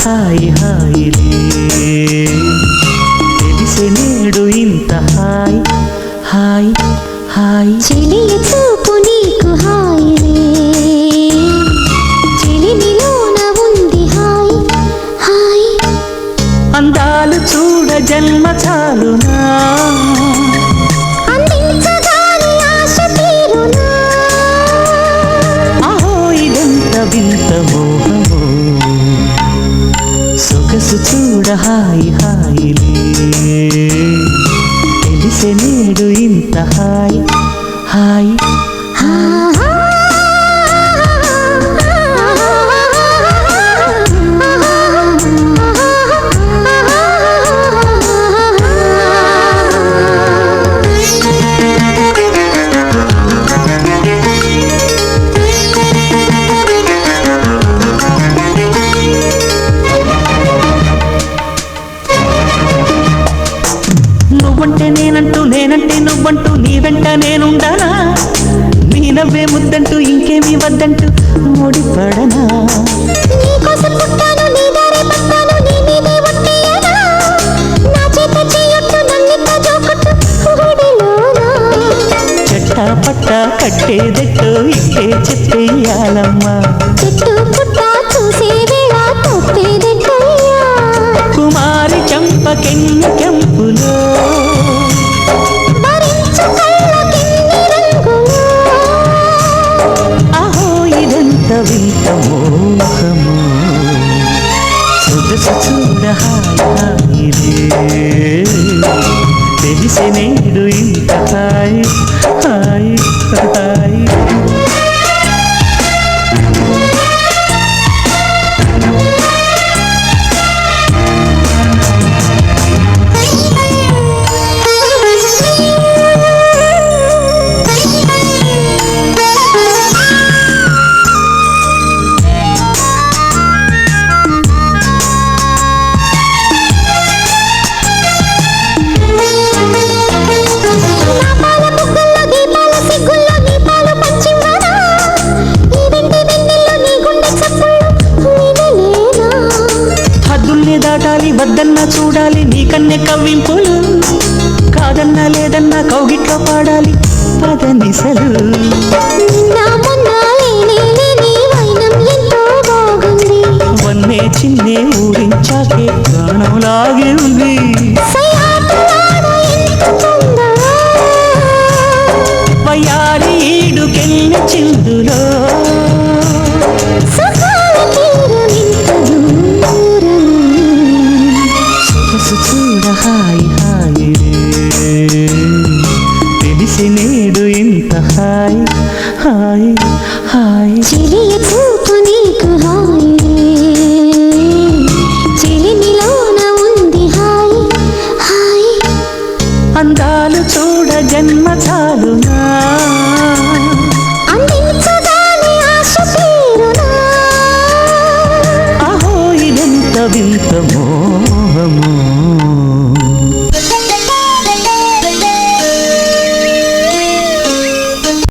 హాయి హాయిలే తెలిసి నేడు ఇంత హాయ్ హాయ్ హాయ్. చెలియ చూపు నీకు హాయిలే చెలిమిలోన ఉంది హాయ్ హాయ్. అందాలు చూడ జన్మ చాలునా? చూడ హాయి హాయిలే తెలిసే నేడు ఇంత హాయి. హాయి. నేనంటూ నువ్వంటూ నీ వెంట నేనుండానా? నీ నవ్వే ముద్దంటూ ఇంకేమీ వద్దంటూ ముడిపడనా? పట్ట కట్టేదెట్టో ఇట్టే చెప్పేయాలమ్మా. చెట్టు పుట్ట సొగసు చూడ హాయిలే తెలిసి నేడు ఇంత హాయి హాయి. వద్దన్నా చూడాలి నీ కన్నె కవ్వింపులు. కాదన్నా లేదన్నా కౌగిట్లో పాడాలి పదనిసలు వన్నే చిన్నే ఊరించాకే ప్రాణం లాగే ఉంది ఈడుకెళ్ళి చిందులో చూడ హాయి రే. తెలిసి నేడు ఇంత హాయ్ హాయ్ హాయ్.